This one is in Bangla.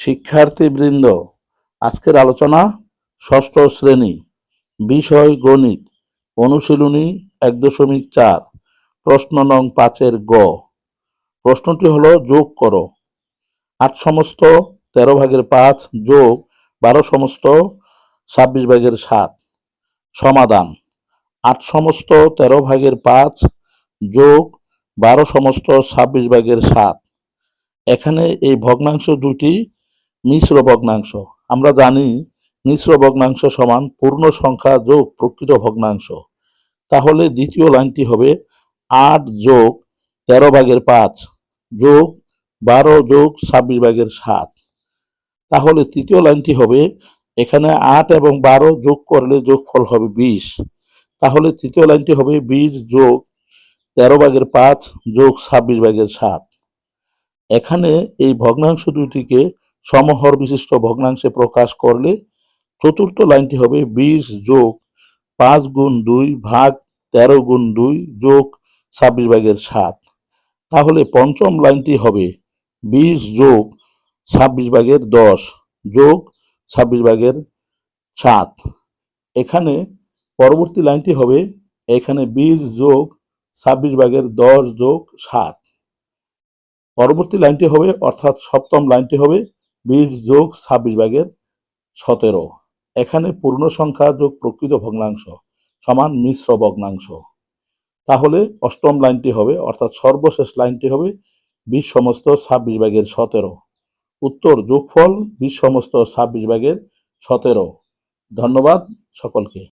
শিক্ষার্থীবৃন্দ, আজকের আলোচনা ষষ্ঠ শ্রেণি, বিষয় গণিত, অনুশীলনী এক দশমিক চার, প্রশ্ন নং পাঁচের গ। প্রশ্নটি হল যোগ করো। আট সমস্ত, তেরো ভাগের পাঁচ যোগ, বারো সমস্ত, ছাব্বিশ ভাগের সাত। সমাধান। আট সমস্ত, তেরো ভাগের পাঁচ যোগ, বারো সমস্ত, ছাব্বিশ ভাগের সাত। এখানে এই ভগ্নাংশ দুটি মিশ্র ভগ্নাংশ। আমরা জানি মিশ্র ভগ্নাংশ সমান পূর্ণ সংখ্যা যোগ প্রকৃত ভগ্নাংশ। তাহলে দ্বিতীয় লাইনটি হবে আট যোগ তেরো ভাগের পাঁচ যোগ বারো যোগ ছাব্বিশ ভাগের সাত। তাহলে তৃতীয় লাইনটি হবে এখানে আট এবং বারো যোগ করলে যোগফল হবে বিশ। তাহলে তৃতীয় লাইনটি হবে বিশ যোগ তেরো ভাগের পাঁচ যোগ ছাব্বিশ ভাগের সাত। এখানে এই ভগ্নাংশ দুটিকে সমহর বিশিষ্ট ভগ্নাংশে প্রকাশ করলে চতুর্থ লাইনটি হবে বিশ যোগ পাঁচ গুণ দুই ভাগ তেরো গুণ দুই যোগ ছাব্বিশ ভাগের সাত। তাহলে পঞ্চম লাইনটি হবে বিশ যোগ ছাব্বিশ ভাগের দশ যোগ ছাব্বিশ ভাগের সাত। এখানে পরবর্তী লাইনটি হবে এখানে বিশ যোগ ছাব্বিশ ভাগের দশ যোগ সাত। পরবর্তী লাইনটি হবে, অর্থাৎ সপ্তম লাইনটি হবে বিশ যোগ ছাব্বিশ ভাগের সতেরো। এখানে পূর্ণ সংখ্যা যোগ প্রকৃত ভগ্নাংশ সমান মিশ্র ভগ্নাংশ। তাহলে অষ্টম লাইনটি হবে, অর্থাৎ সর্বশেষ লাইনটি হবে বিশ সমস্ত ছাব্বিশ ভাগের সতেরো। উত্তর, যোগফল বিশ সমস্ত ছাব্বিশ ভাগের সতেরো। ধন্যবাদ সকলকে।